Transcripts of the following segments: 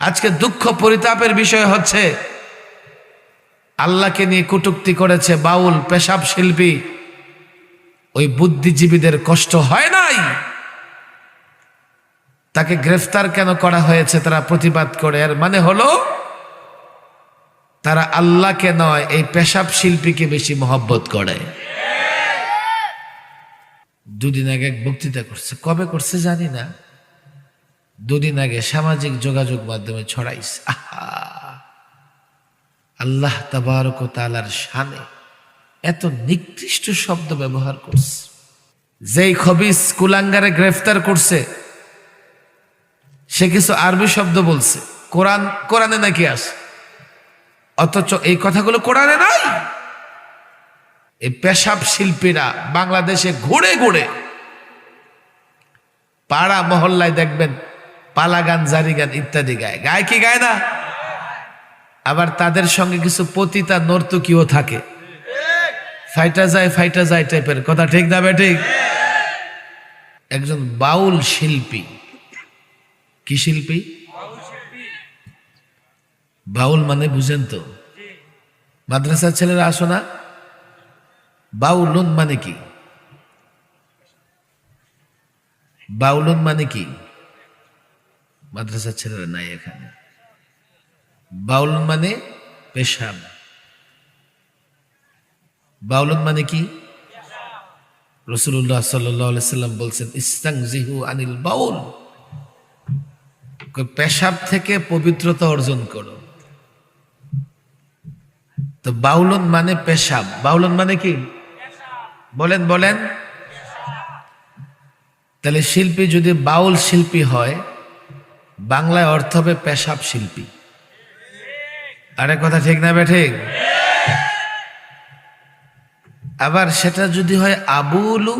আজকে দুঃখ পরিতাপের বিষয় হচ্ছে, আল্লাহকে নিয়ে কটুক্তি করেছে বাউল পেশাব শিল্পী। ওই বুদ্ধিজীবীদের কষ্ট হয় নাই? তাকে গ্রেফতার কেন করা হয়েছে তারা প্রতিবাদ করে? এর মানে হলো, তারা আল্লাহকে নয়, এই পেশাব শিল্পীকে বেশি মহব্বত করে। দুদিন আগে এক বক্তৃতা করছে। কবে করছে জানি না। দুদিন আগে সামাজিক যোগাযোগ মাধ্যমে ছড়াইছে। আহা! আল্লাহ তাবারক তালার শানে এত নিকৃষ্ট শব্দ ব্যবহার করছে। যেই খবিস কুলাঙ্গারে গ্রেফতার করছে, সে কিছু আরবি শব্দ বলছে। কোরআন, কোরআনে নাকি আছে? অথচ এই কথাগুলো কোরআনে নাই। এই পেশাব শিল্পীরা বাংলাদেশে ঘুরে ঘুরে পাড়া মহল্লায় দেখবেন পালা গান জারি গান ইত্যাদি গায়। গায় কি, গায় না? আবার তাদের সঙ্গে কিছু পতিতা নর্তকীও থাকে। ফাইটা যায় ফাইটা যায় টাইপের কথা ঠিক না ঠিক? একজন বাউল শিল্পী। কি শিল্পী? বাউল মানে বুঝেন তো। মাদ্রাসার ছেলেরা আসো না। বাউলুন মানে কি? বাউলুন মানে কি? মাদ্রাসার ছেলেরা নাই এখানে। বাউলুন মানে পেশাব। বাউলুন মানে কি? রসুল্লাহ সাল্লাম বলছেন ইস্তাং জিহু আনিল বাউল। পেশাব থেকে পবিত্রতা অর্জন করো। তো বাউলন মানে পেশাব। বাউলন মানে কি? বলেন বলেন। তাহলে শিল্পী যদি বাউল শিল্পী হয় বাংলায় অর্থ হবে পেশাব শিল্পী। আরে কথা ঠিক না বে ঠিক? আবার সেটা যদি হয় আবুলু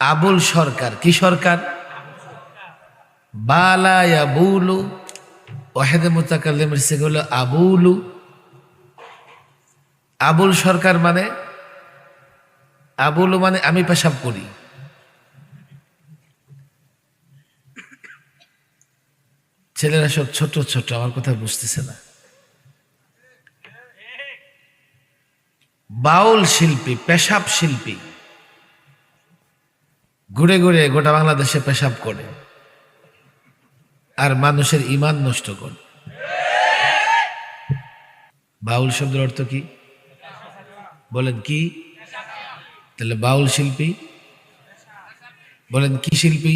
আবুল সরকার, কি সরকার? বালা আবুলু ওয়াহেদে মোতাকাল্লিমের সেগুলো আবুলু আবুল সরকার মানে? আবুলু মানে আমি পেশাব করি। ছেলেরা সব ছোট ছোট, আমার কথা বুঝতেছে না। বাউল শিল্পী, পেশাব শিল্পী, ঘুরে ঘুরে গোটা বাংলাদেশে পেশাব করে আর মানুষের ইমান নষ্ট করে। বাউল শব্দের অর্থ কি? বলেন কি? তাহলে বাউল শিল্পী? বলেন কি শিল্পী?